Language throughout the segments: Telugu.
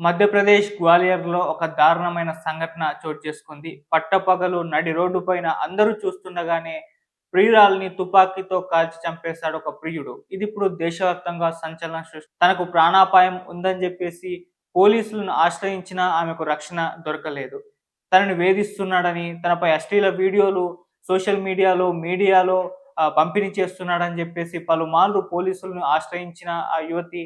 మధ్యప్రదేశ్ గ్వాలియర్లో ఒక దారుణమైన సంఘటన చోటు చేసుకుంది. పట్టపగలు నడి రోడ్డు పైన అందరూ చూస్తుండగానే ప్రియురాల్ని తుపాకీతో కాల్చి చంపేశాడు ఒక ప్రియుడు. ఇది ఇప్పుడు దేశవ్యాప్తంగా సంచలనం సృష్టి. తనకు ప్రాణాపాయం ఉందని చెప్పేసి పోలీసులను ఆశ్రయించినా ఆమెకు రక్షణ దొరకలేదు. తనని వేధిస్తున్నాడని తనపై అశ్లీల వీడియోలు సోషల్ మీడియాలో మీడియాలో పంపిణీ చేస్తున్నాడని చెప్పేసి పలుమార్లు పోలీసులను ఆశ్రయించిన ఆ యువతి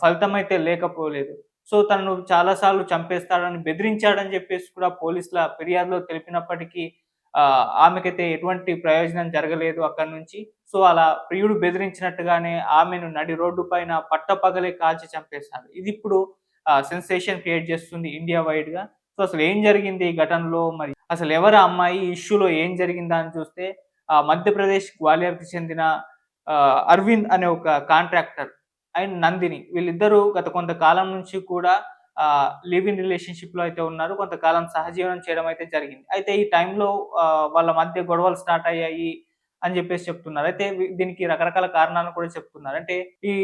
ఫలితమైతే లేకపోలేదు. సో తనను చాలాసార్లు చంపేస్తాడని బెదిరించాడని చెప్పేసి కూడా పోలీసుల ఫిర్యాదులో తెలిపినప్పటికీ ఆమెకైతే ఎటువంటి ప్రయోజనం జరగలేదు అక్కడి నుంచి. సో అలా ప్రియుడు బెదిరించినట్టుగానే ఆమెను నడి రోడ్డు పైన పట్టపగలే కాల్చి చంపేస్తాడు ఇది ఇప్పుడు సెన్సేషన్ క్రియేట్ చేస్తుంది ఇండియా వైడ్గా సో అసలు ఏం జరిగింది ఈ ఘటనలో? మరి అసలు ఎవరు ఆ అమ్మాయి? ఇష్యూలో ఏం జరిగిందా అని చూస్తే మధ్యప్రదేశ్ గ్వాలియర్కి చెందిన అరవింద్ అనే ఒక కాంట్రాక్టర్ అండ్ నందిని. వీళ్ళిద్దరూ గత కొంతకాలం నుంచి కూడా లివ్ ఇన్ రిలేషన్షిప్లో అయితే ఉన్నారు. కొంతకాలం సహజీవనం చేయడం అయితే జరిగింది. అయితే ఈ టైంలో వాళ్ళ మధ్య గొడవలు స్టార్ట్ అయ్యాయి అని చెప్పేసి చెప్తున్నారు. అయితే దీనికి రకరకాల కారణాలు కూడా చెప్తున్నారు. అంటే ఈ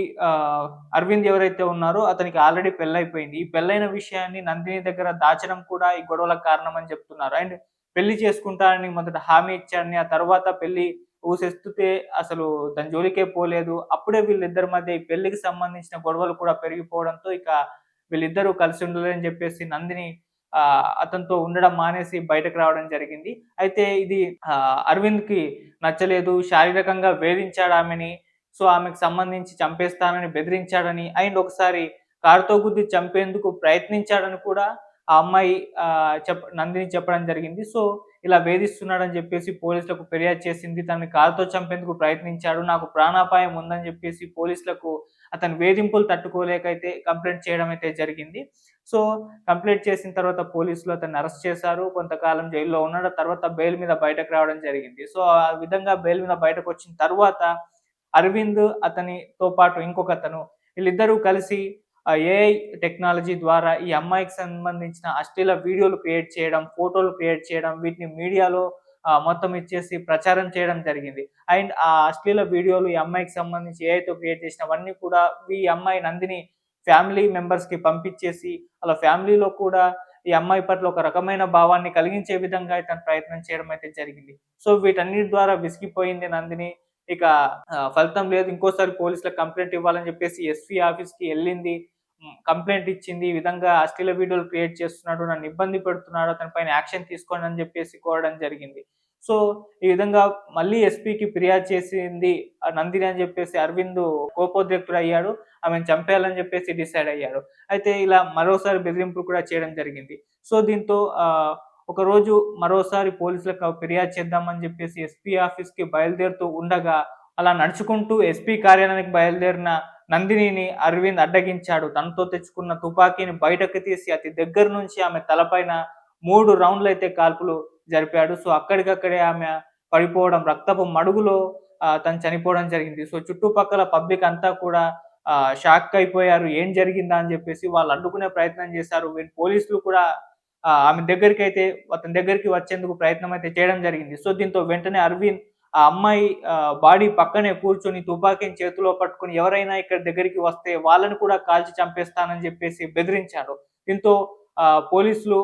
అరవింద్ ఎవరైతే ఉన్నారో అతనికి ఆల్రెడీ పెళ్ళైపోయింది. ఈ పెళ్ళైన విషయాన్ని నందిని దగ్గర దాచడం కూడా ఈ గొడవలకు కారణం అని చెప్తున్నారు. అండ్ పెళ్ళి చేసుకుంటానని మొదట హామీ ఇచ్చాడని ఆ తర్వాత పెళ్ళి ఊసెత్తుతే అసలు దాని జోలికే పోలేదు. అప్పుడే వీళ్ళిద్దరి మధ్య ఈ పెళ్ళికి సంబంధించిన గొడవలు కూడా పెరిగిపోవడంతో ఇక వీళ్ళిద్దరూ కలిసి ఉండలేని చెప్పేసి నందిని ఆ, అతనితో ఉండడం మానేసి బయటకు రావడం జరిగింది. అయితే ఇది అరవింద్కి నచ్చలేదు. శారీరకంగా వేధించాడు ఆమెని. సో ఆమెకు సంబంధించి చంపేస్తానని బెదిరించాడని అండ్ ఒకసారి కారుతో గుద్ది చంపేందుకు ప్రయత్నించాడని కూడా ఆ అమ్మాయి ఆ, చెప్ నందిని చెప్పడం జరిగింది. సో ఇలా వేధిస్తున్నాడని చెప్పేసి పోలీసులకు ఫిర్యాదు చేసింది. తనని కాలుతో చంపేందుకు ప్రయత్నించాడు. నాకు ప్రాణాపాయం ఉందని చెప్పేసి పోలీసులకు అతని వేధింపులు తట్టుకోలేకైతే కంప్లైంట్ చేయడం అయితే జరిగింది. సో కంప్లైంట్ చేసిన తర్వాత పోలీసులు అతన్ని అరెస్ట్ చేశారు. కొంతకాలం జైల్లో ఉన్నాడు. తర్వాత బెయిల్ మీద బయటకు రావడం జరిగింది. సో ఆ విధంగా బెయిల్ మీద బయటకు వచ్చిన తర్వాత అరవింద్ అతనితో పాటు ఇంకొక అతను వీళ్ళిద్దరూ కలిసి ఏఐ టెక్నాలజీ ద్వారా ఈ అమ్మాయికి సంబంధించిన అశ్లీల వీడియోలు క్రియేట్ చేయడం ఫోటోలు క్రియేట్ చేయడం వీటిని మీడియాలో మొత్తం ఇచ్చేసి ప్రచారం చేయడం జరిగింది. అండ్ ఆ అశ్లీల వీడియోలు ఈ అమ్మాయికి సంబంధించి ఏఐతో క్రియేట్ చేసినవన్నీ కూడా ఈ అమ్మాయి నందిని ఫ్యామిలీ మెంబర్స్కి పంపించేసి అలా ఫ్యామిలీలో కూడా ఈ అమ్మాయి పట్ల ఒక రకమైన భావాన్ని కలిగించే విధంగా తను ప్రయత్నం చేయడం అయితే జరిగింది. సో వీటన్నిటి ద్వారా విసిగిపోయింది నందిని. ఇక ఫలితం లేదు. ఇంకోసారి పోలీసులకు కంప్లైంట్ ఇవ్వాలని చెప్పేసి ఎస్పీ ఆఫీస్కి వెళ్ళింది. కంప్లైంట్ ఇచ్చింది. ఈ విధంగా అశ్లీల వీడియోలు క్రియేట్ చేస్తున్నాడు. నన్ను ఇబ్బంది పెడుతున్నాడు. అతని పైన యాక్షన్ తీసుకోండి అని చెప్పేసి కోరడం జరిగింది. సో ఈ విధంగా మళ్ళీ ఎస్పీకి ఫిర్యాదు చేసింది నందిని అని చెప్పేసి అరవింద్ కోపోద్రిక్తుడు అయ్యాడు. ఆమెను చంపేయాలని చెప్పేసి డిసైడ్ అయ్యాడు. అయితే ఇలా మరోసారి బెదిరింపులు కూడా చేయడం జరిగింది. సో దీంతో ఒకరోజు ఒక రోజు మరోసారి పోలీసులకు ఫిర్యాదు చేద్దామని చెప్పేసి ఎస్పీ ఆఫీస్కి బయలుదేరుతూ ఉండగా అలా నడుచుకుంటూ ఎస్పీ కార్యాలయానికి బయలుదేరిన నందినిని అరవింద్ అడ్డగించాడు. తనతో తెచ్చుకున్న తుపాకీని బయటకు తీసి అతి దగ్గర నుంచి ఆమె తలపైన మూడు రౌండ్లు అయితే కాల్పులు జరిపాడు. సో అక్కడికక్కడే ఆమె పడిపోవడం రక్తపు మడుగులో తను చనిపోవడం జరిగింది. సో చుట్టుపక్కల పబ్లిక్ అంతా కూడా షాక్ అయిపోయారు. ఏం జరిగిందా అని చెప్పేసి వాళ్ళు అడ్డుకునే ప్రయత్నం చేశారు. వీళ్ళు పోలీసులు కూడా ఆమె దగ్గరికి అయితే అతని దగ్గరికి వచ్చేందుకు ప్రయత్నం అయితే చేయడం జరిగింది. సో దీంతో వెంటనే అరవింద్ ఆ అమ్మాయి బాడీ పక్కనే కూర్చొని తుపాకీని చేతిలో పట్టుకొని ఎవరైనా ఇక్కడ దగ్గరికి వస్తే వాళ్ళని కూడా కాల్చి చంపేస్తానని చెప్పేసి బెదిరించాడు దీంతో ఆ, పోలీసులు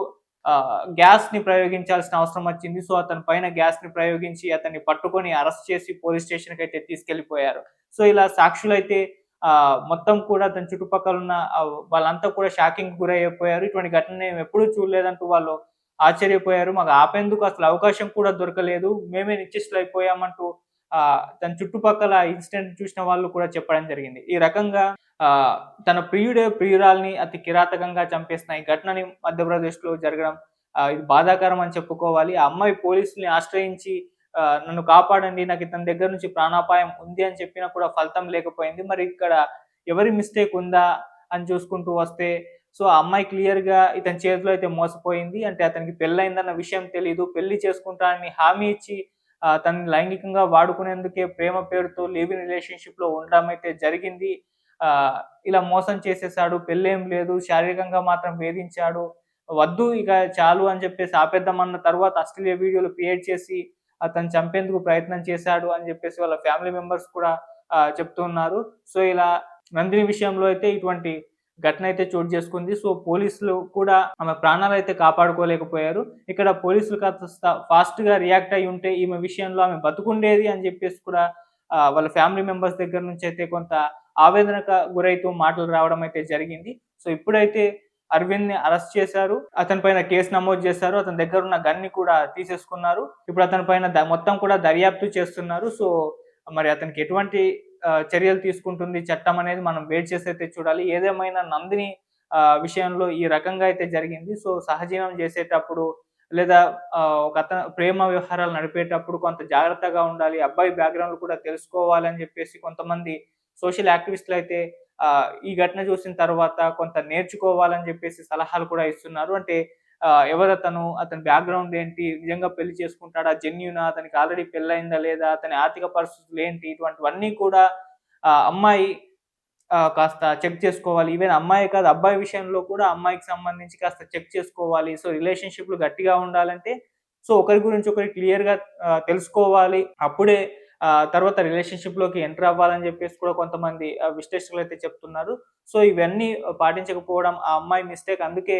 గ్యాస్ని ప్రయోగించాల్సిన అవసరం వచ్చింది. సో అతని పైన గ్యాస్ని ప్రయోగించి అతన్ని పట్టుకొని అరెస్ట్ చేసి పోలీస్ స్టేషన్కి అయితే తీసుకెళ్ళిపోయారు సో ఇలా సాక్షులైతే మొత్తం కూడా దాని చుట్టుపక్కల ఉన్న వాళ్ళంతా కూడా షాకింగ్ గురైపోయారు. ఇటువంటి ఘటన మేము ఎప్పుడూ చూడలేదంటూ వాళ్ళు ఆశ్చర్యపోయారు. మాకు ఆపేందుకు అసలు అవకాశం కూడా దొరకలేదు. మేమే నిశ్చిస్తులు అయిపోయామంటూ ఆ తన చుట్టుపక్కల ఇన్సిడెంట్ చూసిన వాళ్ళు కూడా చెప్పడం జరిగింది. ఈ రకంగా ఆ తన ప్రియుడే ప్రియురాల్ని అతి కిరాతకంగా చంపేసిన ఈ ఘటనని మధ్యప్రదేశ్లో జరగడం ఇది బాధాకరం అని చెప్పుకోవాలి. ఆ అమ్మాయి పోలీసుల్ని ఆశ్రయించి నన్ను కాపాడండి నాకు ఇతని దగ్గర నుంచి ప్రాణాపాయం ఉంది అని చెప్పినా కూడా ఫలితం లేకపోయింది. మరి ఇక్కడ ఎవరి మిస్టేక్ ఉందా అని చూసుకుంటూ వస్తే సో ఆ అమ్మాయి క్లియర్గా ఇతని చేతిలో అయితే మోసపోయింది. అంటే అతనికి పెళ్ళైందన్న విషయం తెలియదు పెళ్ళి చేసుకుంటానని హామీ ఇచ్చి తనని లైంగికంగా వాడుకునేందుకే ప్రేమ పేరుతో లివింగ్ ఇన్ రిలేషన్షిప్లో ఉండడం అయితే జరిగింది. ఆ ఇలా మోసం చేసేసాడు. పెళ్ళేం లేదు. శారీరకంగా మాత్రం వేధించాడు. వద్దు ఇక చాలు అని చెప్పేసి ఆపేద్దామన్న తర్వాత అశ్లీల వీడియోలు క్రియేట్ చేసి అతను చంపేందుకు ప్రయత్నం చేశాడు అని చెప్పేసి వాళ్ళ ఫ్యామిలీ మెంబర్స్ కూడా చెప్తున్నారు సో ఇలా నందిని విషయంలో అయితే ఇటువంటి ఘటన అయితే చోటు చేసుకుంది. సో పోలీసులు కూడా ఆమె ప్రాణాలు అయితే కాపాడుకోలేకపోయారు. ఇక్కడ పోలీసులు కాస్త ఫాస్ట్గా రియాక్ట్ అయి ఉంటే ఈమె విషయంలో ఆమె బతుకుండేది అని చెప్పేసి కూడా వాళ్ళ ఫ్యామిలీ మెంబర్స్ దగ్గర నుంచి అయితే కొంత ఆవేదనకు గురైతూ మాటలు రావడం అయితే జరిగింది. సో ఇప్పుడైతే అరవింద్ని అరెస్ట్ చేశారు. అతని పైన కేసు నమోదు చేశారు. అతని దగ్గర ఉన్న గన్ని కూడా తీసేసుకున్నారు. ఇప్పుడు అతని పైన మొత్తం కూడా దర్యాప్తు చేస్తున్నారు. సో మరి అతనికి ఎటువంటి చర్యలు తీసుకుంటుంది? చట్టం అనేది మనం వెయిట్ చేసి అయితే చూడాలి. ఏదేమైనా నందిని విషయంలో ఈ రకంగా అయితే జరిగింది. సో సహజీవనం చేసేటప్పుడు లేదా ఒక అతను ప్రేమ వ్యవహారాలు నడిపేటప్పుడు కొంత జాగ్రత్తగా ఉండాలి. అబ్బాయి బ్యాక్గ్రౌండ్ కూడా తెలుసుకోవాలని చెప్పేసి కొంతమంది సోషల్ యాక్టివిస్టులు అయితే ఈ ఘటన చూసిన తర్వాత కొంత నేర్చుకోవాలని చెప్పేసి సలహాలు కూడా ఇస్తున్నారు. అంటే ఎవరు అతను అతని బ్యాక్గ్రౌండ్ ఏంటి నిజంగా పెళ్ళి చేసుకుంటాడా జెన్యునా అతనికి ఆల్రెడీ పెళ్ళయిందా లేదా అతని ఆర్థిక పరిస్థితులు ఏంటి ఇటువంటివన్నీ కూడా అమ్మాయి కాస్త చెక్ చేసుకోవాలి. ఈవెన్ అమ్మాయి కాదు అబ్బాయి విషయంలో కూడా అమ్మాయికి సంబంధించి కాస్త చెక్ చేసుకోవాలి. సో రిలేషన్షిప్లు గట్టిగా ఉండాలంటే సో ఒకరి గురించి ఒకరి క్లియర్గా తెలుసుకోవాలి. అప్పుడే తర్వాత రిలేషన్షిప్లోకి ఎంటర్ అవ్వాలని చెప్పేసి కూడా కొంతమంది విశ్లేషకులు అయితే చెప్తున్నారు. సో ఇవన్నీ పాటించకపోవడం ఆ అమ్మాయి మిస్టేక్ అందుకే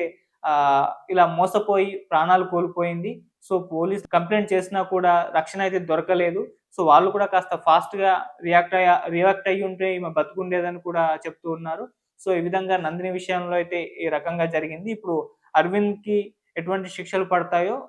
ఇలా మోసపోయి ప్రాణాలు కోల్పోయింది. సో పోలీస్ కంప్లైంట్ చేసినా కూడా రక్షణ అయితే దొరకలేదు. సో వాళ్ళు కూడా కాస్త ఫాస్ట్గా రియాక్ట్ అయ్యా రియాక్ట్ అయ్యి ఉంటే ఈమె బతుకుండేదని కూడా చెప్తూ ఉన్నారు. సో ఈ విధంగా నందిని విషయంలో అయితే ఈ రకంగా జరిగింది. ఇప్పుడు అరవింద్కి ఎటువంటి శిక్షలు పడతాయో